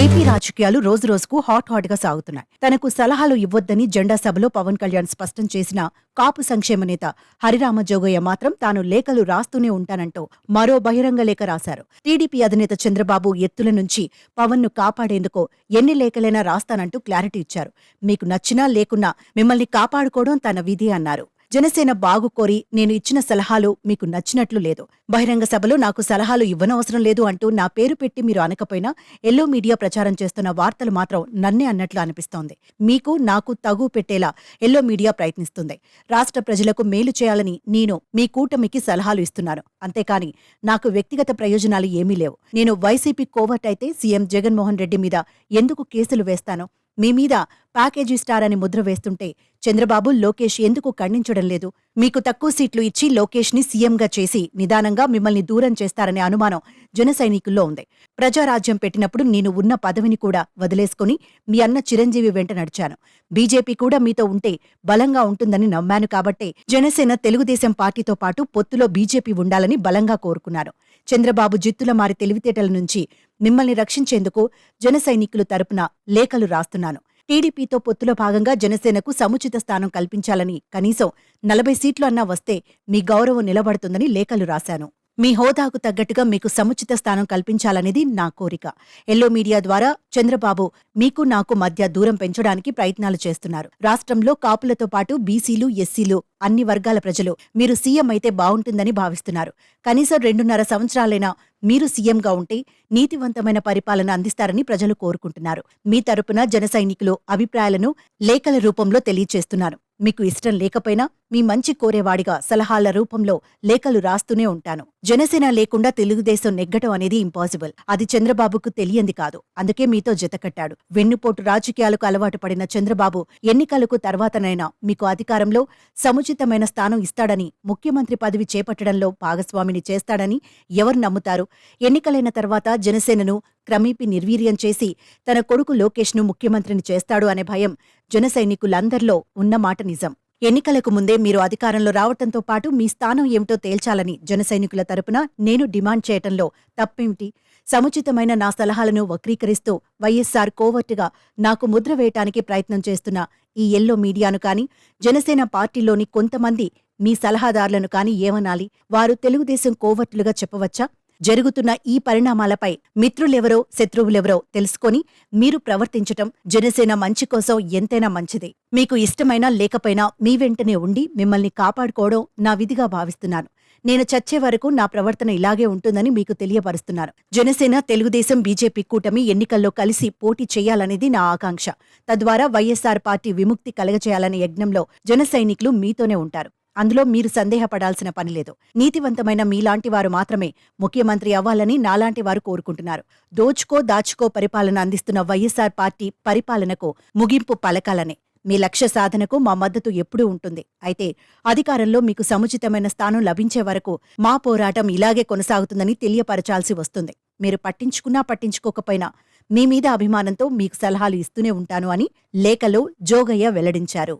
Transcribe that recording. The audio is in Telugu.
ఏపీ రాజకీయాలు రోజు రోజుకు హాట్ హాట్గా సాగుతున్నాయి. తనకు సలహాలు ఇవ్వొద్దని జెండా సభలో పవన్ కళ్యాణ్ స్పష్టం చేసిన కాపు సంక్షేమ నేత హరిరామ జోగయ్య మాత్రం తాను లేఖలు రాస్తూనే ఉంటానంటూ మరో బహిరంగ లేఖ రాశారు. టీడీపీ అధినేత చంద్రబాబు ఎత్తుల నుంచి పవన్ను కాపాడేందుకు ఎన్ని లేఖలైనా రాస్తానంటూ క్లారిటీ ఇచ్చారు. మీకు నచ్చినా లేకున్నా మిమ్మల్ని కాపాడుకోవడం తన విధి అన్నారు. జనసేన బాగు కోరి నేను ఇచ్చిన సలహాలు మీకు నచ్చినట్లు లేదు. బహిరంగ సభలో నాకు సలహాలు ఇవ్వనవసరం లేదు అంటూ నా పేరు పెట్టి మీరు అనకపోయినా ఎల్లో మీడియా ప్రచారం చేస్తున్న వార్తలు మాత్రం నన్నే అన్నట్లు అనిపిస్తోంది. మీకు నాకు తగు పెట్టేలా ఎల్లో మీడియా ప్రయత్నిస్తుంది. రాష్ట్ర ప్రజలకు మేలు చేయాలని నేను మీ కూటమికి సలహాలు ఇస్తున్నాను. అంతేకాని నాకు వ్యక్తిగత ప్రయోజనాలు ఏమీ లేవు. నేను వైసీపీ కోవర్ట్ అయితే సీఎం జగన్మోహన్ రెడ్డి మీద ఎందుకు కేసులు వేస్తాను? మీ మీద ప్యాకేజీ స్టార్ అని ముద్ర వేస్తుంటే చంద్రబాబు లోకేష్ ఎందుకు ఖండించడం లేదు? మీకు తక్కువ సీట్లు ఇచ్చి లోకేష్ని సీఎంగా చేసి నిదానంగా మిమ్మల్ని దూరం చేస్తారనే అనుమానం జన సైనికుల్లో ఉంది. ప్రజారాజ్యం పెట్టినప్పుడు నేను ఉన్న పదవిని కూడా వదిలేసుకుని మీ అన్న చిరంజీవి వెంట నడిచాను. బీజేపీ కూడా మీతో ఉంటే బలంగా ఉంటుందని నమ్మాను కాబట్టే జనసేన తెలుగుదేశం పార్టీతో పాటు పొత్తులో బీజేపీ ఉండాలని బలంగా కోరుకున్నాను చంద్రబాబు జిత్తుల మారి తెలివితేటల నుంచి మిమ్మల్ని రక్షించేందుకు జన సైనికులు తరపున లేఖలు రాస్తున్నాను. టీడీపీతో పొత్తులో భాగంగా జనసేనకు సముచిత స్థానం కల్పించాలని కనీసం నలభై సీట్లు అన్నా వస్తే మీ గౌరవం నిలబడుతుందని లేఖలు రాశాను. మీ హోదాకు తగ్గట్టుగా మీకు సముచిత స్థానం కల్పించాలనేది నా కోరిక. ఎల్లో మీడియా ద్వారా చంద్రబాబు మీకు నాకు మధ్య దూరం పెంచడానికి ప్రయత్నాలు చేస్తున్నారు. రాష్ట్రంలో కాపులతో పాటు బీసీలు ఎస్సీలు అన్ని వర్గాల ప్రజలు మీరు సీఎం అయితే బాగుంటుందని భావిస్తున్నారు. కనీసం రెండున్నర సంవత్సరాలైనా మీరు సీఎంగా ఉంటే నీతివంతమైన పరిపాలన అందిస్తారని ప్రజలు కోరుకుంటున్నారు. మీ తరపున జన సైనికులు అభిప్రాయాలను లేఖల రూపంలో తెలియచేస్తున్నారు. మీకు ఇష్టం లేకపోయినా మీ మంచి కోరేవాడిగా సలహాల రూపంలో లేఖలు రాస్తూనే ఉంటాను. జనసేన లేకుండా తెలుగుదేశం నెగ్గటం అనేది ఇంపాసిబుల్. అది చంద్రబాబుకు తెలియంది కాదు. అందుకే మీతో జతకట్టాడు వెన్నుపోటు రాజకీయాలకు అలవాటు పడిన చంద్రబాబు ఎన్నికలకు తర్వాతనైనా మీకు అధికారంలో సముచితమైన స్థానం ఇస్తాడని ముఖ్యమంత్రి పదవి చేపట్టడంలో భాగస్వామిని చేస్తాడని ఎవరు నమ్ముతారు? ఎన్నికలైన తర్వాత జనసేనను క్రమేపి నిర్వీర్యం చేసి తన కొడుకు లోకేష్ను ముఖ్యమంత్రిని చేస్తాడు అనే భయం జన సైనికులందరిలో ఉన్నమాట నిజం. ఎన్నికలకు ముందే మీరు అధికారంలో రావటంతో పాటు మీ స్థానం ఏమిటో తేల్చాలని జనసైనికుల తరపున నేను డిమాండ్ చేయటంలో తప్పేమిటి? సముచితమైన నా సలహాలను వక్రీకరిస్తూ వైఎస్సార్ కోవర్టుగా నాకు ముద్ర వేయటానికి ప్రయత్నం చేస్తున్న ఈ ఎల్లో మీడియాను కాని జనసేన పార్టీలోని కొంతమంది మీ సలహాదారులను కాని ఏమనాలి? వారు తెలుగుదేశం కోవర్టులుగా చెప్పవచ్చా? జరుగుతున్న ఈ పరిణామాలపై మిత్రులెవరో శత్రువులెవరో తెలుసుకొని మీరు ప్రవర్తించటం జనసేన మంచి కోసం ఎంతైనా మంచిది. మీకు ఇష్టమైనా లేకపోయినా మీ వెంటనే ఉండి మిమ్మల్ని కాపాడుకోవడం నా విధిగా భావిస్తున్నాను. నేను చచ్చే వరకు నా ప్రవర్తన ఇలాగే ఉంటుందని మీకు తెలియపరుస్తున్నాను. జనసేన తెలుగుదేశం బీజేపీ కూటమి ఎన్నికల్లో కలిసి పోటీ చేయాలనేది నా ఆకాంక్ష. తద్వారా వైఎస్సార్ పార్టీ విముక్తి కలగచేయాలనే యజ్ఞంలో జన సైనికులు మీతోనే ఉంటారు. అందులో మీరు సందేహపడాల్సిన పని లేదు. నీతివంతమైన మీలాంటి వారు మాత్రమే ముఖ్యమంత్రి అవ్వాలని నాలాంటి వారు కోరుకుంటున్నారు. దోచుకో దాచుకో పరిపాలన అందిస్తున్న వైఎస్సార్ పార్టీ పరిపాలనకు ముగింపు పలకాలనే. మీ లక్ష్య సాధనకు మా మద్దతు ఎప్పుడూ ఉంటుంది. అయితే అధికారంలో మీకు సముచితమైన స్థానం లభించే వరకు మా పోరాటం ఇలాగే కొనసాగుతుందని తెలియపరచాల్సి వస్తుంది. మీరు పట్టించుకున్నా పట్టించుకోకపోయినా మీ మీద అభిమానంతో మీకు సలహాలు ఇస్తూనే ఉంటాను అని లేఖలో జోగయ్య వెల్లడించారు.